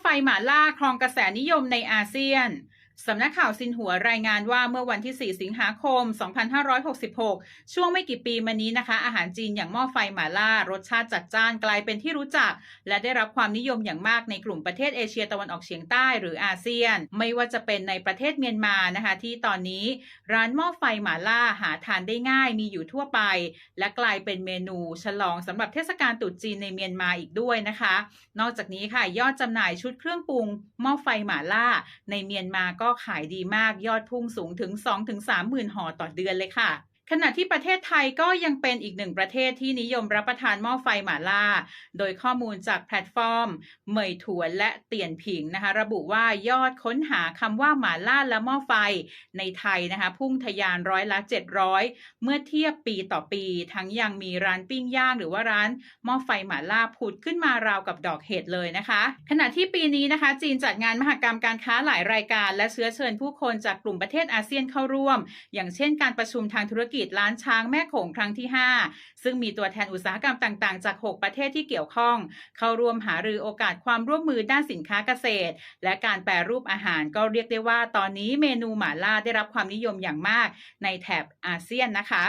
ไฟหมาล่าครองกระแสนิยมในอาเซียน สำนักข่าวซินหัวรายงานว่าเมื่อวันที่ 4 สิงหาคม 2566 ช่วงไม่กี่ปีมานี้นะคะ อาหารจีนอย่างหม้อไฟหม่าล่ารสชาติจัดจ้านกลายเป็นที่รู้จัก และได้รับความนิยมอย่างมากในกลุ่มประเทศเอเชียตะวันออกเฉียงใต้หรืออาเซียน ไม่ว่าจะเป็นในประเทศเมียนมานะคะ ที่ตอนนี้ร้านหม้อไฟหม่าล่าหาทานได้ง่ายมีอยู่ทั่วไป และกลายเป็นเมนูฉลองสำหรับเทศกาลตรุษจีนในเมียนมาอีกด้วยนะคะ นอกจากนี้ค่ะยอดจำหน่ายชุดเครื่องปรุงหม้อไฟหม่าล่าในเมียนมาก็็ขายดีมากยอดพุ่งสูงถึง 2-3 หมื่นห่อต่อเดือนเลยค่ะ ขณะที่ประเทศไทยก็ยังเป็นอีกหนึ่งประเทศที่นิยมรับประทานหม้อไฟหม่าล่า โดยข้อมูลจากแพลตฟอร์มเหมยถวนและเตียนผิงนะคะ ระบุว่ายอดค้นหาคำว่าหม่าล่าและหม้อไฟในไทยนะคะ พุ่งทะยานร้อยละ 700 เมื่อเทียบปีต่อปี ทั้งยังมีร้านปิ้งย่างหรือว่าร้านหม้อไฟหม่าล่าผุดขึ้นมาราวกับดอกเห็ดเลยนะคะ ขณะที่ปีนี้นะคะ จีนจัดงานมหกรรมการค้าหลายรายการ และเชื้อเชิญผู้คนจากกลุ่มประเทศอาเซียนเข้าร่วม อย่างเช่น การประชุมทางธุรกิจล้านช้างแม่โขงครั้งที่ 5 ซึ่งมีตัวแทนอุตสาหกรรมต่างๆ จาก 6 ประเทศที่เกี่ยวข้อง เข้าร่วมหารือโอกาสความร่วมมือด้านสินค้าเกษตร และการแปรรูปอาหารก็เรียกได้ว่า ตอนนี้เมนูหม่าล่าได้รับความนิยมอย่างมากในแถบอาเซียนนะคะ